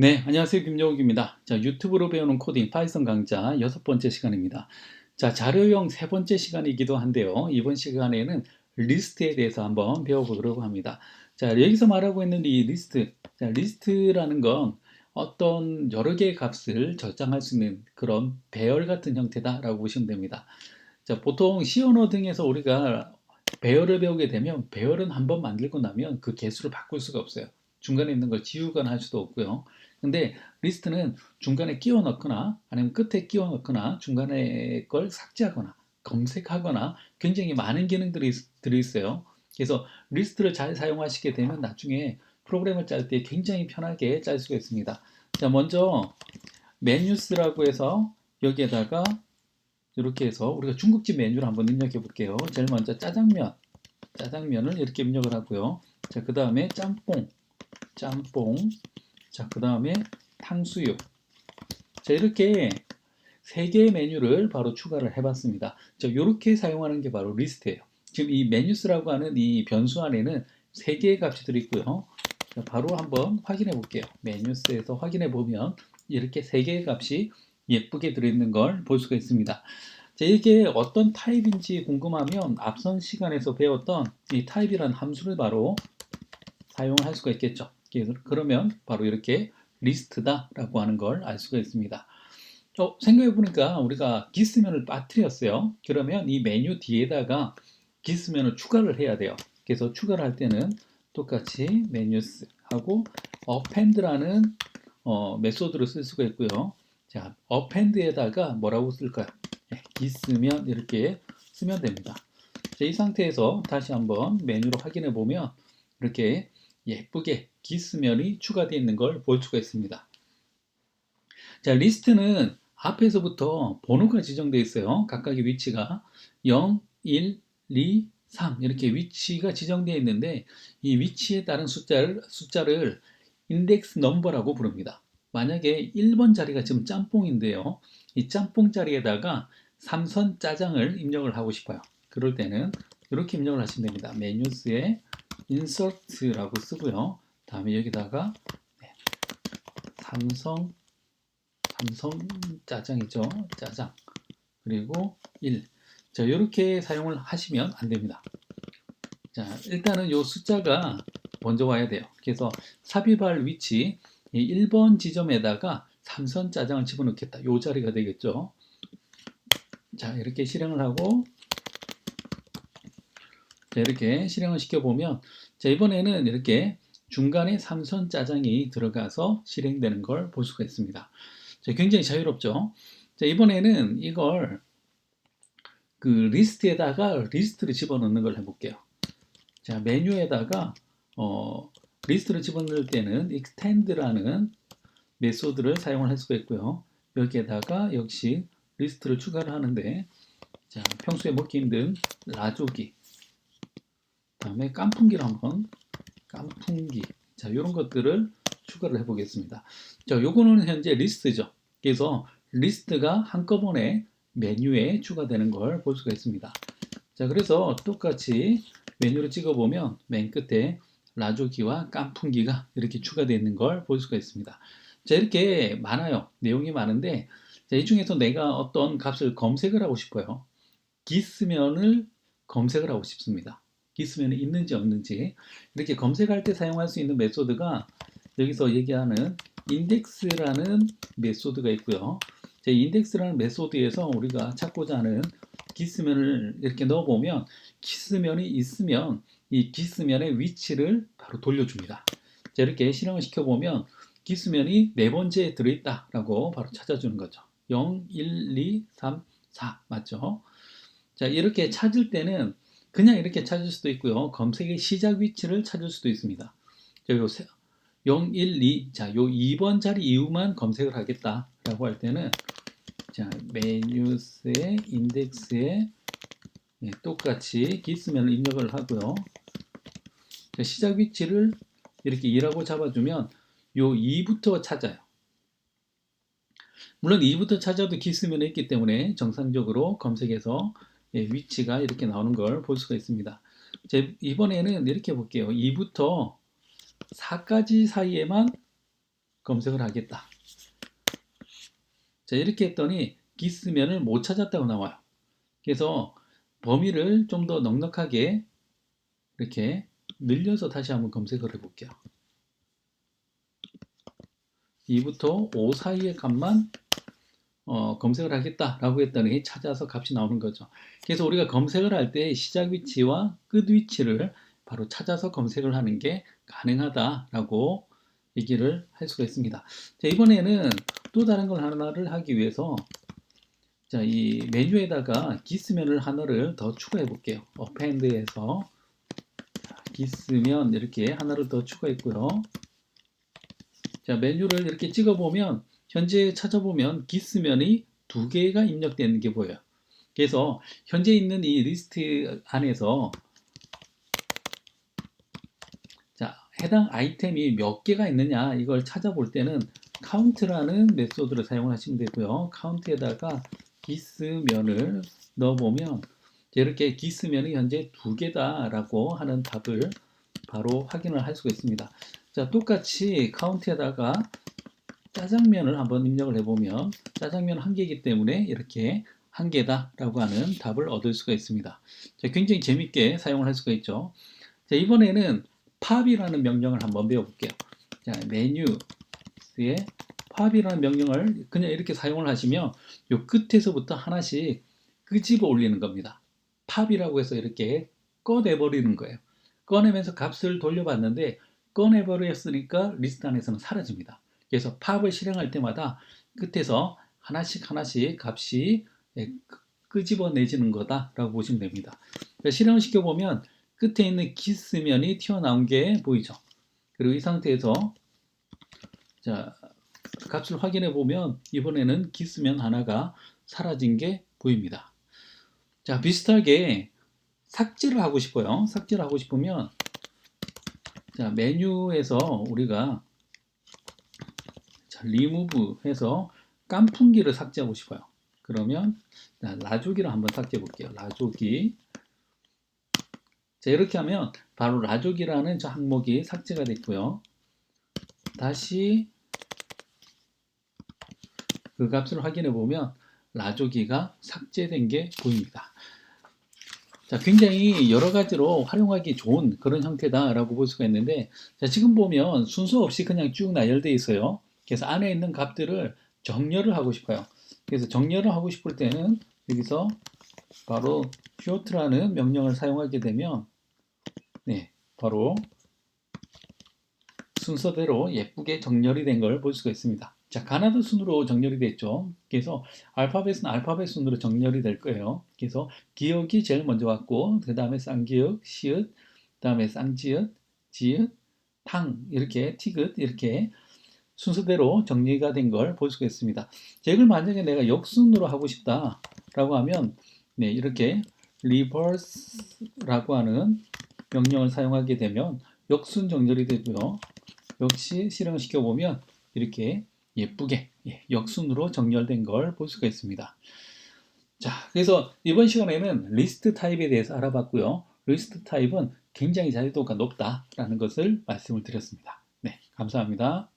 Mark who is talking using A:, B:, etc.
A: 네, 안녕하세요. 김용욱입니다. 자, 유튜브로 배우는 코딩 파이썬 강좌 여섯 번째 시간입니다. 자, 자료용 세 번째 시간이기도 한데요. 이번 시간에는 리스트에 대해서 한번 배워보도록 합니다. 자, 여기서 말하고 있는 이 리스트. 자, 리스트라는 건 어떤 여러 개의 값을 저장할 수 있는 그런 배열 같은 형태다라고 보시면 됩니다. 자, 보통 C 언어 등에서 우리가 배열을 배우게 되면 배열은 한번 만들고 나면 그 개수를 바꿀 수가 없어요. 중간에 있는 걸 지우거나 할 수도 없고요. 근데 리스트는 중간에 끼워 넣거나 아니면 끝에 끼워 넣거나 중간에 걸 삭제하거나 검색하거나 굉장히 많은 기능들이 들어있어요. 그래서 리스트를 잘 사용하시게 되면 나중에 프로그램을 짤 때 굉장히 편하게 짤 수가 있습니다. 자, 먼저 메뉴스라고 해서 여기에다가 이렇게 해서 우리가 중국집 메뉴를 한번 입력해 볼게요. 제일 먼저 짜장면, 짜장면을 이렇게 입력을 하고요. 자, 그 다음에 짬뽕, 짬뽕, 자, 그 다음에 탕수육. 자, 이렇게 세 개의 메뉴를 바로 추가를 해봤습니다. 자, 이렇게 사용하는 게 바로 리스트예요. 지금 이 메뉴스라고 하는 이 변수 안에는 세 개의 값이 들어있고요. 자, 바로 한번 확인해 볼게요. 메뉴스에서 확인해 보면 이렇게 세 개의 값이 예쁘게 들어있는 걸 볼 수가 있습니다. 자, 이게 어떤 타입인지 궁금하면 앞선 시간에서 배웠던 이 타입이라는 함수를 바로 사용할 수가 있겠죠. 그러면 바로 이렇게 리스트다라고 하는 걸 알 수가 있습니다. 어, 생각해 보니까 우리가 기스면을 빠뜨렸어요. 그러면 이 메뉴 뒤에다가 기스면을 추가를 해야 돼요. 그래서 추가를 할 때는 똑같이 메뉴스 하고 append라는 어, 메소드를 쓸 수가 있고요. 자, append에다가 뭐라고 쓸까요? 네, 기스면 이렇게 쓰면 됩니다. 자, 이 상태에서 다시 한번 메뉴로 확인해 보면 이렇게 예쁘게 기스면이 추가되어 있는 걸 볼 수가 있습니다. 자, 리스트는 앞에서부터 번호가 지정되어 있어요. 각각의 위치가 0, 1, 2, 3 이렇게 위치가 지정되어 있는데 이 위치에 따른 숫자를 숫자를 인덱스 넘버라고 부릅니다. 만약에 1번 자리가 지금 짬뽕인데요. 이 짬뽕 자리에다가 삼선 짜장을 입력을 하고 싶어요. 그럴 때는 이렇게 입력을 하시면 됩니다. 메뉴스에 insert라고 쓰고요. 다음에 여기다가 네, 삼성 삼성 짜장이죠. 짜장 그리고 1. 자, 이렇게 사용을 하시면 안 됩니다. 자, 일단은 이 숫자가 먼저 와야 돼요. 그래서 삽입할 위치 1번 지점에다가 삼선 짜장을 집어넣겠다. 이 자리가 되겠죠. 자, 이렇게 실행을 하고 자, 이렇게 실행을 시켜보면 자, 이번에는 이렇게 중간에 삼선 짜장이 들어가서 실행되는 걸 볼 수가 있습니다. 자, 굉장히 자유롭죠. 자, 이번에는 이걸 그 리스트에다가 리스트를 집어넣는 걸 해볼게요. 자, 메뉴에다가 어, 리스트를 집어넣을 때는 extend라는 메소드를 사용을 할 수가 있고요. 여기에다가 역시 리스트를 추가를 하는데 자, 평소에 먹기 힘든 라조기 다음에 깐풍기를 한번 깐풍기. 자 이런 것들을 추가를 해 보겠습니다. 자 요거는 현재 리스트죠. 그래서 리스트가 한꺼번에 메뉴에 추가되는 걸 볼 수가 있습니다. 자 그래서 똑같이 메뉴를 찍어 보면 맨 끝에 라조기와 깐풍기가 이렇게 추가되어 있는 걸 볼 수가 있습니다. 자 이렇게 많아요. 내용이 많은데 자, 이 중에서 내가 어떤 값을 검색을 하고 싶어요. 기스면을 검색을 하고 싶습니다 기스면이 있는지 없는지 이렇게 검색할 때 사용할 수 있는 메소드가 여기서 얘기하는 인덱스라는 메소드가 있고요. 제 인덱스라는 메소드에서 우리가 찾고자 하는 기스면을 이렇게 넣어보면 기스면이 있으면 이 기스면의 위치를 바로 돌려줍니다. 자, 이렇게 실행을 시켜보면 기스면이 네 번째에 들어있다 라고 바로 찾아주는 거죠. 0, 1, 2, 3, 4 맞죠? 자 이렇게 찾을 때는 그냥 이렇게 찾을 수도 있고요. 검색의 시작 위치를 찾을 수도 있습니다. 요 0, 1, 2. 자, 요 2번 자리 이후만 검색을 하겠다라고 할 때는 자, 메뉴스의 인덱스에 네, 똑같이 기스면을 입력을 하고요. 자, 시작 위치를 이렇게 2라고 잡아주면 요 2부터 찾아요. 물론 2부터 찾아도 기스면에 있기 때문에 정상적으로 검색해서 예, 위치가 이렇게 나오는 걸 볼 수가 있습니다. 이번에는 이렇게 볼게요. 2부터 4까지 사이에만 검색을 하겠다. 자, 이렇게 했더니 기스면을 못 찾았다고 나와요. 그래서 범위를 좀 더 넉넉하게 이렇게 늘려서 다시 한번 검색을 해 볼게요. 2부터 5 사이의 값만 어, 검색을 하겠다라고 했더니 찾아서 값이 나오는 거죠. 그래서 우리가 검색을 할 때 시작 위치와 끝 위치를 바로 찾아서 검색을 하는 게 가능하다라고 얘기를 할 수가 있습니다. 자, 이번에는 또 다른 걸 하나를 하기 위해서 자, 이 메뉴에다가 기스면을 하나를 더 추가해 볼게요. 어펜드에서 기스면 이렇게 하나를 더 추가했고요. 자, 메뉴를 이렇게 찍어 보면 현재 찾아보면 기스면이 두 개가 입력되는 게 보여요. 그래서 현재 있는 이 리스트 안에서 자, 해당 아이템이 몇 개가 있느냐 이걸 찾아볼 때는 카운트라는 메소드를 사용하시면 되고요. 카운트에다가 기스면을 넣어보면 이렇게 기스면이 현재 두 개다라고 하는 답을 바로 확인을 할 수가 있습니다. 자, 똑같이 카운트에다가 짜장면을 한번 입력을 해보면 짜장면 한 개이기 때문에 이렇게 한 개다라고 하는 답을 얻을 수가 있습니다. 자, 굉장히 재밌게 사용을 할 수가 있죠. 자, 이번에는 팝이라는 명령을 한번 배워볼게요. 자, 메뉴에 팝이라는 명령을 그냥 이렇게 사용을 하시면 요 끝에서부터 하나씩 끄집어 올리는 겁니다. 팝이라고 해서 이렇게 꺼내버리는 거예요. 꺼내면서 값을 돌려봤는데 꺼내버렸으니까 리스트 안에서는 사라집니다. 그래서 팝을 실행할 때마다 끝에서 하나씩 하나씩 값이 예, 끄집어내지는 거다라고 보시면 됩니다. 실행을 시켜보면 끝에 있는 기스면이 튀어나온 게 보이죠. 그리고 이 상태에서 자 값을 확인해 보면 이번에는 기스면 하나가 사라진 게 보입니다. 자 비슷하게 삭제를 하고 싶어요. 삭제를 하고 싶으면 자 메뉴에서 우리가 자, 리무브 해서 깐풍기를 삭제하고 싶어요. 그러면 자, 라조기를 한번 삭제해 볼게요. 라조기 자 이렇게 하면 바로 라조기라는 저 항목이 삭제가 됐고요. 다시 그 값을 확인해 보면 라조기가 삭제된 게 보입니다. 자, 굉장히 여러 가지로 활용하기 좋은 그런 형태다라고 볼 수가 있는데, 자, 지금 보면 순서 없이 그냥 쭉 나열되어 있어요. 그래서 안에 있는 값들을 정렬을 하고 싶어요. 그래서 정렬을 하고 싶을 때는 여기서 바로 short라는 명령을 사용하게 되면, 네, 바로 순서대로 예쁘게 정렬이 된 걸 볼 수가 있습니다. 자, 가나다 순으로 정렬이 됐죠. 그래서 알파벳은 알파벳 순으로 정렬이 될 거예요. 그래서 기억이 제일 먼저 왔고, 그 다음에 쌍기역, 시읒, 그 다음에 쌍지읒, 지읒, 탕, 이렇게 티긋, 이렇게 순서대로 정리가 된 걸 볼 수가 있습니다. 자, 이걸 만약에 내가 역순으로 하고 싶다라고 하면, 네, 이렇게 reverse라고 하는 명령을 사용하게 되면 역순 정렬이 되고요. 역시 실행을 시켜보면 이렇게 예쁘게 예, 역순으로 정렬된 걸 볼 수가 있습니다. 자, 그래서 이번 시간에는 리스트 타입에 대해서 알아봤고요. 리스트 타입은 굉장히 자유도가 높다라는 것을 말씀을 드렸습니다. 네, 감사합니다.